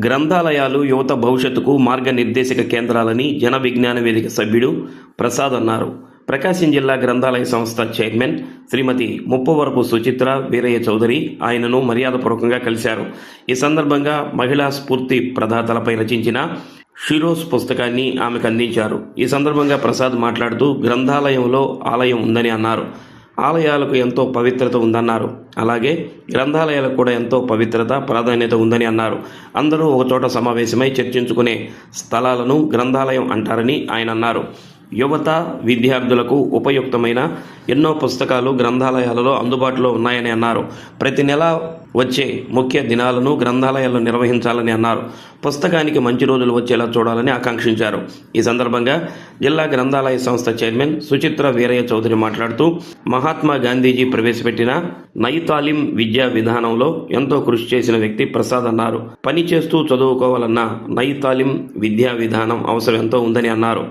గ్రంథాలయాలు యువత భవిష్యత్తుకు మార్గనిర్దేశక కేంద్రాలని జన విజ్ఞాన వేదిక సభ్యుడు ప్రసాద్ అన్నారు. ప్రకాశం జిల్లా గ్రంథాలయ సంస్థ చైర్మన్ శ్రీమతి ముప్పవరపు సుచిత్ర వీరయ్య చౌదరి ఆయనను మర్యాదపూర్వకంగా కలిశారు. ఈ సందర్భంగా మహిళా స్ఫూర్తి ప్రదాతలపై రచించిన షిరోస్ పుస్తకాన్ని ఆమెకు అందించారు. ఈ సందర్భంగా ప్రసాద్ మాట్లాడుతూ గ్రంథాలయంలో ఆలయం ఉందని అన్నారు. ఆలయాలకు ఎంతో పవిత్రత ఉందన్నారు. అలాగే గ్రంథాలయాలకు కూడా ఎంతో పవిత్రత ప్రాధాన్యత ఉందని అన్నారు. అందరూ ఒకచోట సమావేశమై చర్చించుకునే స్థలాలను గ్రంథాలయం అంటారని ఆయన అన్నారు. యువత విద్యార్థులకు ఉపయుక్తమైన ఎన్నో పుస్తకాలు గ్రంథాలయాలలో అందుబాటులో ఉన్నాయని అన్నారు. ప్రతి నెల వచ్చే ముఖ్య దినాలను గ్రంథాలయాల్లో నిర్వహించాలని అన్నారు. పుస్తకానికి మంచి రోజులు వచ్చేలా చూడాలని ఆకాంక్షించారు. ఈ సందర్భంగా జిల్లా గ్రంథాలయ సంస్థ చైర్మన్ సుచిత్ర వీరయ్య చౌదరి మాట్లాడుతూ మహాత్మా గాంధీజీ ప్రవేశపెట్టిన నైతాలిం విద్యా విధానంలో ఎంతో కృషి చేసిన వ్యక్తి ప్రసాద్ అన్నారు. పని చేస్తూ చదువుకోవాలన్న నైతాలిం విద్యా విధానం అవసరం ఎంతో ఉందని అన్నారు.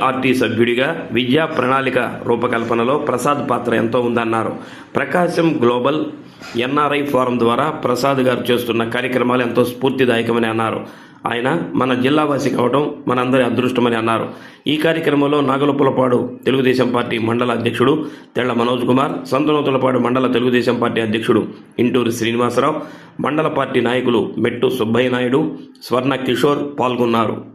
ఎన్సీఈఆర్టీ సభ్యుడిగా విద్యా ప్రణాళిక రూపకల్పనలో ప్రసాద్ పాత్ర ఎంతో ఉందన్నారు. ప్రకాశం గ్లోబల్ ఎన్ఆర్ఐ ఫోరం ద్వారా ప్రసాద్ గారు చేస్తున్న కార్యక్రమాలు ఎంతో స్ఫూర్తిదాయకమని అన్నారు. ఆయన మన జిల్లావాసి కావడం మనందరి అదృష్టమని అన్నారు. ఈ కార్యక్రమంలో నాగలపులపాడు తెలుగుదేశం పార్టీ మండల అధ్యక్షుడు తెళ్ళ మనోజ్ కుమార్ సంతనోతులపాడు మండల తెలుగుదేశం పార్టీ అధ్యక్షుడు ఇంటూరి శ్రీనివాసరావు మండల పార్టీ నాయకులు మెట్టు సుబ్బయ్య నాయుడు స్వర్ణ కిషోర్ పాల్గొన్నారు.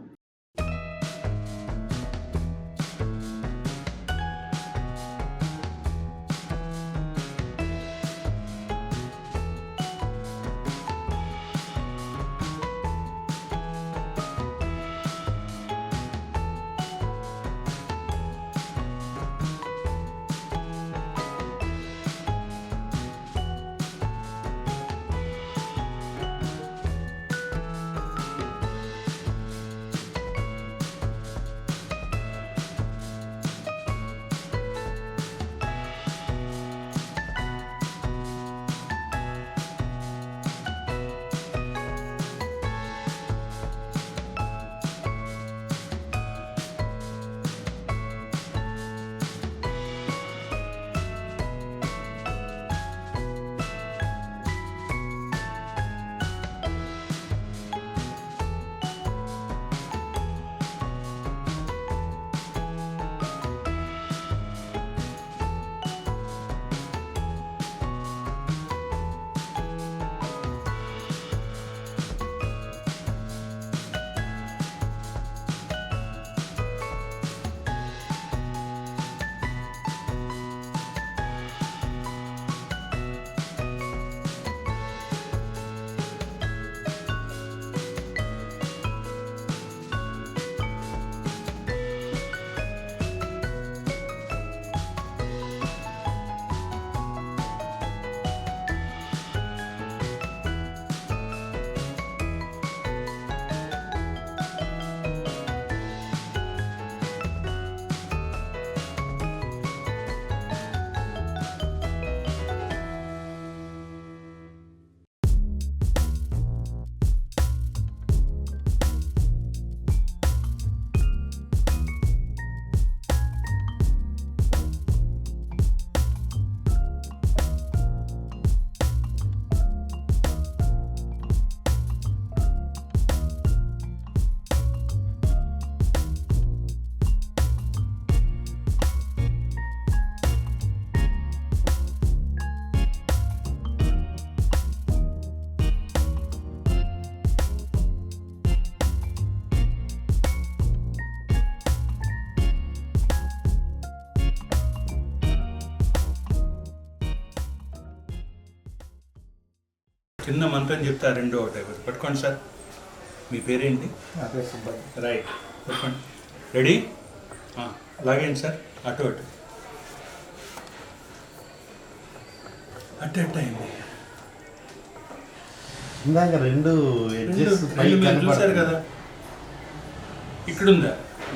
చిన్న మంత్రం చెప్తా రెండో ఒకటి. పట్టుకోండి సార్. మీ పేరేంటి? రైట్. పట్టుకోండి. రెడీ? లాగేయండి సార్. అటు అటు. అటు అటు అయింది? ఇందాక రెండు కనపడుతుంది. కదా. ఇక్కడ ఉందా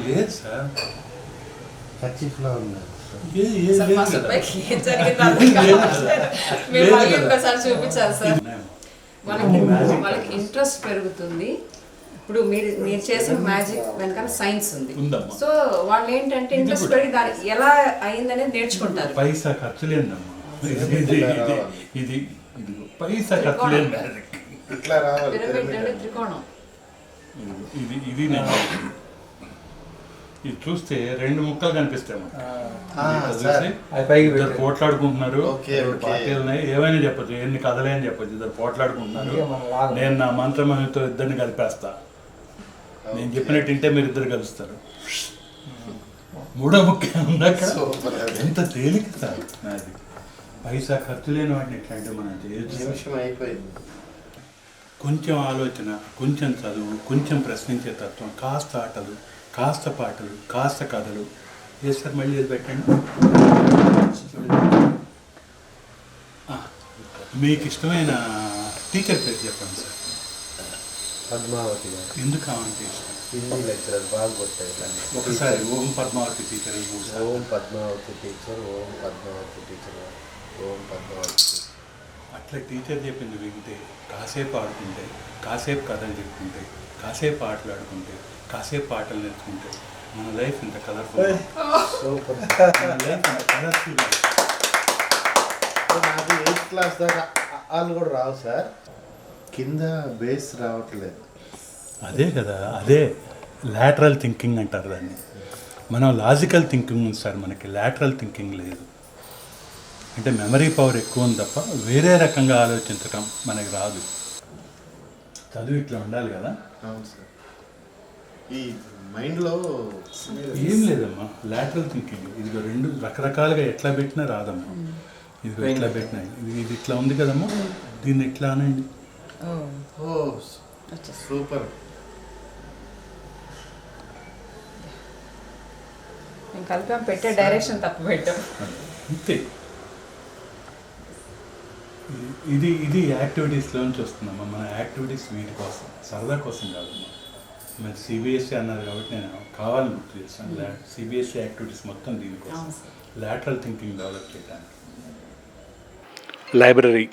లేదు సార్. కర్చీఫ్లో ఉంది? సార్ మా సుబ్బయ్యకి ఏం జరిగిందో చూపించాలి సార్. వాళ్ళకి వాళ్ళకి ఇంట్రెస్ట్ పెరుగుతుంది. ఇప్పుడు మీరు మీరు చేసిన మ్యాజిక్ వెనకాల సైన్స్ ఉంది. సో వాళ్ళు ఏంటంటే ఇంట్రెస్ట్. పెరిగి దానికి ఎలా అయిందనేది నేర్చుకుంటారు. పైసా ఖర్చు లేదమ్మా. ఇది ఇది పైసా ఖర్చు లేదు మ్యాజిక్ ఇట్లా రావాలి. త్రికోణం. ఇది ఇది నేను ఇది చూస్తే రెండు ముక్కలు కనిపిస్తాయి ఇద్దరు. పోట్లాడుకుంటున్నారు. పార్టీలు ఉన్నాయి. ఏమైనా చెప్పొచ్చు. ఎన్ని కథలే అని చెప్పొచ్చు. ఇద్దరు పోట్లాడుకుంటున్నారు. మనం. నేను నా మంత్రమహితో ఇద్దరిని కలిపేస్తా. నేను చెప్పినట్టు వింటే మీరు ఇద్దరు కలుస్తారు. మూడో ముక్క. ఎంత తేలిక సార్. నాది. పైసా ఖర్చు లేని వాటిని ఎట్లా మనం చేయొచ్చు. నిమిషం అయిపోయింది. కొంచెం ఆలోచన కొంచెం చదువు కొంచెం ప్రశ్నించే తత్వం కాస్త ఆటలు కాస్త పాటలు కాస్త కథలు ఏ సార్ మళ్ళీ ఇది పెట్టండి మీకు ఇష్టమైన టీచర్ పేరు చెప్పండి సార్ పద్మావతి గారు ఎందుకు కావాలంటే ఇష్టం హిందీ లెక్చరర్ బాగా కొట్టారు దాన్ని. ఒకసారి Om Padmavati teacher. Om Padmavati teacher Om Padmavati teacher Om Padmavati. అట్లా టీచర్ చెప్పింది వింటే కాసేపు ఆడుకుంటే కాసేపు కథలు చెప్పుకుంటే కాసేపు ఆటలు ఆడుకుంటే కాసేపు పాటలు నేర్చుకుంటే మన లైఫ్ ఇంత కలర్ఫుల్. మన లైఫ్ ఇంత కలర్ఫుల్. నాకు ఎయిత్ క్లాస్ దాకా వాళ్ళు కూడా రావు సార్. కింద బేస్ రావట్లేదు. అదే కదా అదే లాటరల్ థింకింగ్ అంటారు దాన్ని. మనం లాజికల్ థింకింగ్ ఉంది సార్ మనకి లాటరల్ థింకింగ్ లేదు. అంటే మెమరీ పవర్ ఎక్కువ ఉంది తప్ప వేరే రకంగా ఆలోచించటం మనకి రాదు. చదువు ఇట్లా ఉండాలి కదా? అవును సార్. ఈ మైండ్లో ఏం లేదమ్మా. లాటరల్ థింకింగ్ ఇదిగో రెండు రకరకాలుగా ఎట్లా పెట్టినా రాదమ్మా. ఇదిగో ఇట్లా పెట్టినా. ఇది ఇది ఇట్లా ఉంది కదమ్మా. దీన్ని ఇట్లా అనండి. ఓ. సూపర్. కలిపాం పెట్టే డైరెక్షన్ తప్పు పెట్టాం. అంతే. ఇది- ఇది ఇది యాక్టివిటీస్లోంచి వస్తుందమ్మా. మన యాక్టివిటీస్ వీటి కోసం సరదా కోసం కాదమ్మా మరి సిబిఎస్ఈ అన్నారు కాబట్టి నేను కావాలని గుర్తు చేస్తాను. సిబిఎస్ఈ యాక్టివిటీస్ మొత్తం దీనికోసం. లాటరల్ థింకింగ్ డెవలప్ చేయడానికి. లైబ్రరీ.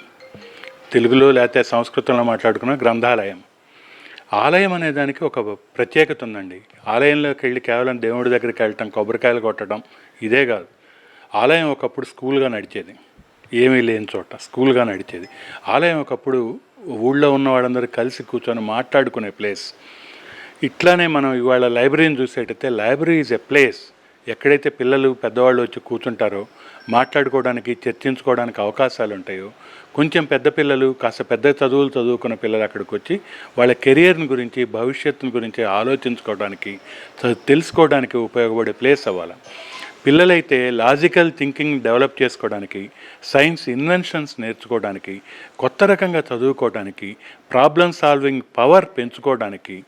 తెలుగులో లేకపోతే సంస్కృతంలో మాట్లాడుకున్న గ్రంథాలయం. ఆలయం అనే దానికి ఒక ప్రత్యేకత ఉందండి. ఆలయంలోకి వెళ్ళి కేవలం దేవుడి దగ్గరికి వెళ్ళటం కొబ్బరికాయలు కొట్టడం ఇదే కాదు. ఆలయం ఒకప్పుడు స్కూల్గా నడిచేది. ఏమీ లేని చోట స్కూల్గా నడిచేది. ఆలయం ఒకప్పుడు ఊళ్ళో ఉన్న వాళ్ళందరూ కలిసి కూర్చొని మాట్లాడుకునే ప్లేస్. ఇట్లానే మనం ఇవాళ లైబ్రరీని చూసేటైతే లైబ్రరీ ఈజ్ ఎ ప్లేస్. ఎక్కడైతే పిల్లలు పెద్దవాళ్ళు వచ్చి కూర్చుంటారో మాట్లాడుకోవడానికి చర్చించుకోవడానికి అవకాశాలు ఉంటాయో కొంచెం పెద్ద పిల్లలు కాస్త పెద్ద చదువులు చదువుకున్న పిల్లలు అక్కడికి వచ్చి వాళ్ళ కెరియర్ని గురించి భవిష్యత్తుని గురించి ఆలోచించుకోవడానికి తెలుసుకోవడానికి ఉపయోగపడే ప్లేస్ అవ్వాలి. పిల్లలైతే లాజికల్ థింకింగ్ డెవలప్ చేసుకోవడానికి సైన్స్ ఇన్వెన్షన్స్ నేర్చుకోవడానికి కొత్త రకంగా చదువుకోవడానికి ప్రాబ్లమ్ సాల్వింగ్ పవర్ పెంచుకోవడానికి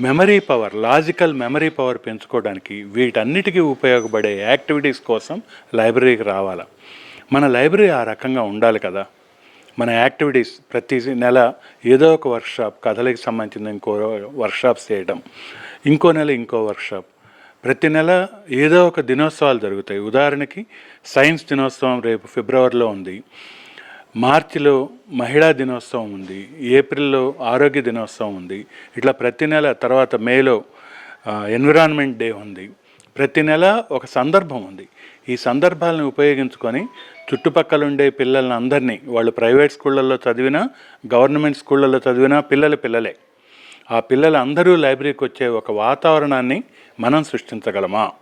memory power logical memory power పెంచుకోవడానికి వీటన్నిటికీ ఉపయోగపడే యాక్టివిటీస్ కోసం లైబ్రరీకి రావాలి. మన లైబ్రరీ ఆ రకంగా ఉండాలి కదా. మన యాక్టివిటీస్ ప్రతి నెల ఏదో ఒక వర్క్షాప్ కథలకి సంబంధించిన ఇంకో వర్క్షాప్స్ చేయడం ఇంకో నెల ఇంకో వర్క్షాప్. ప్రతి నెల ఏదో ఒక దినోత్సవాలు జరుగుతాయి. ఉదాహరణకి సైన్స్ దినోత్సవం రేపు ఫిబ్రవరిలో ఉంది. మార్చిలో మహిళా దినోత్సవం ఉంది. ఏప్రిల్లో ఆరోగ్య దినోత్సవం ఉంది. ఇట్లా ప్రతి నెల తర్వాత మేలో ఎన్విరాన్మెంట్ డే ఉంది. ప్రతి నెల ఒక సందర్భం ఉంది. ఈ సందర్భాలను ఉపయోగించుకొని చుట్టుపక్కల ఉండే పిల్లలందరినీ వాళ్ళు ప్రైవేట్ స్కూళ్ళల్లో చదివినా గవర్నమెంట్ స్కూళ్ళల్లో చదివినా పిల్లలు పిల్లలే. ఆ పిల్లలందరూ లైబ్రరీకి వచ్చే ఒక వాతావరణాన్ని మనం సృష్టించగలమా?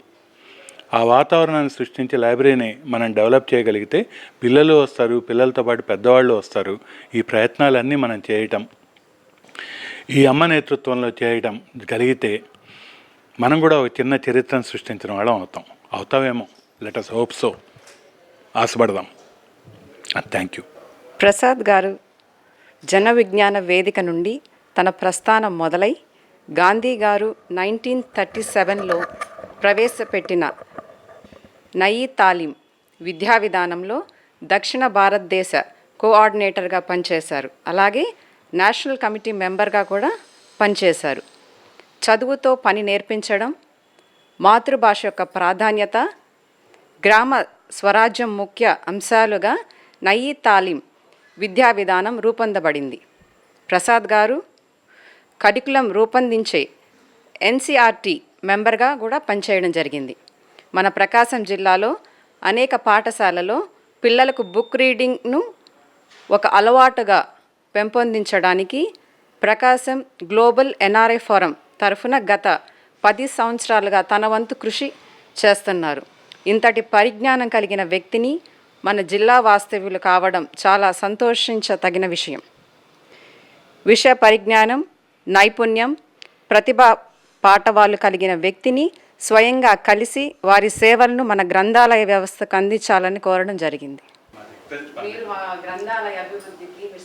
ఆ వాతావరణాన్ని సృష్టించి లైబ్రరీని మనం డెవలప్ చేయగలిగితే పిల్లలు వస్తారు పిల్లలతో పాటు పెద్దవాళ్ళు వస్తారు. ఈ ప్రయత్నాలన్నీ మనం చేయటం ఈ అమ్మ నేతృత్వంలో చేయటం కలిగితే మనం కూడా ఒక చిన్న చరిత్రను సృష్టించిన వాళ్ళం అవుతాం. అవుతామేమో లెట్ అస్ హోప్ సో ఆశపడదాం. థ్యాంక్ యూ ప్రసాద్ గారు జన విజ్ఞాన వేదిక నుండి తన ప్రస్థానం మొదలై గాంధీ గారు నైన్టీన్ థర్టీ సెవెన్లో ప్రవేశపెట్టిన నయీ తాలీం విద్యా విధానంలో దక్షిణ భారతదేశ కోఆర్డినేటర్గా పనిచేశారు. అలాగే నేషనల్ కమిటీ మెంబర్గా కూడా పనిచేశారు. చదువుతో పని నేర్పించడం మాతృభాష యొక్క ప్రాధాన్యత గ్రామ స్వరాజ్యం ముఖ్య అంశాలుగా నయీ తాలీం విద్యా విధానం రూపొందబడింది. ప్రసాద్ గారు కరికులం రూపొందించే ఎన్సీఆర్టీ మెంబర్గా కూడా పనిచేయడం జరిగింది. మన ప్రకాశం జిల్లాలో అనేక పాఠశాలలో పిల్లలకు బుక్ రీడింగ్ను ఒక అలవాటుగా పెంపొందించడానికి ప్రకాశం గ్లోబల్ ఎన్ఆర్ఐ ఫోరం తరఫున గత పది సంవత్సరాలుగా తన వంతు కృషి చేస్తున్నారు. ఇంతటి పరిజ్ఞానం కలిగిన వ్యక్తిని మన జిల్లా వాస్తవ్యులు కావడం చాలా సంతోషించతగిన విషయం విషయ. పరిజ్ఞానం నైపుణ్యం ప్రతిభ పాటవాళ్ళు కలిగిన వ్యక్తిని స్వయంగా కలిసి వారి సేవలను మన గ్రంథాలయ వ్యవస్థకు అందించాలని కోరడం జరిగింది. మీరు మా గ్రంథాలయ అభివృద్ధికి మీరు